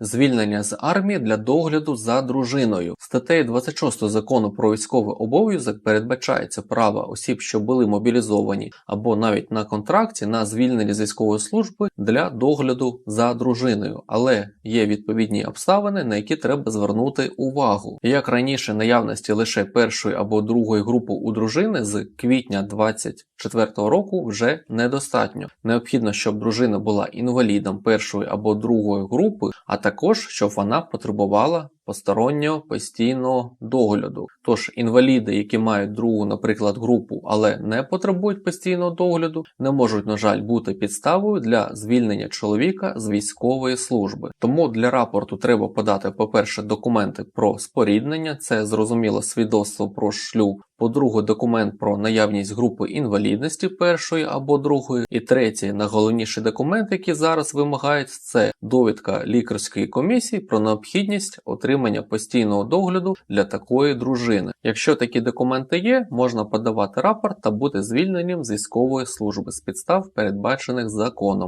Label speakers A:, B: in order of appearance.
A: Звільнення з армії для догляду за дружиною. Статтею 26 закону про військовий обов'язок передбачається право осіб, що були мобілізовані або навіть на контракті на звільнення з військової служби для догляду за дружиною, але є відповідні обставини, на які треба звернути увагу. Як раніше, наявності лише першої або другої групи у дружини з квітня 24 року вже недостатньо. Необхідно, щоб дружина була інвалідом першої або другої групи, а також щоб вона потребувала постороннього постійного догляду. Тож інваліди, які мають другу, наприклад, групу, але не потребують постійного догляду, не можуть, на жаль, бути підставою для звільнення чоловіка з військової служби. Тому для рапорту треба подати, по-перше, документи про споріднення, це зрозуміло свідоцтво про шлюб. По-друге, документ про наявність групи інвалідності першої або другої. І третій, найголовніший документ, який зараз вимагають, це довідка лікарської комісії про необхідність отримання постійного догляду для такої дружини. Якщо такі документи є, можна подавати рапорт та бути звільненим з військової служби з підстав, передбачених законом.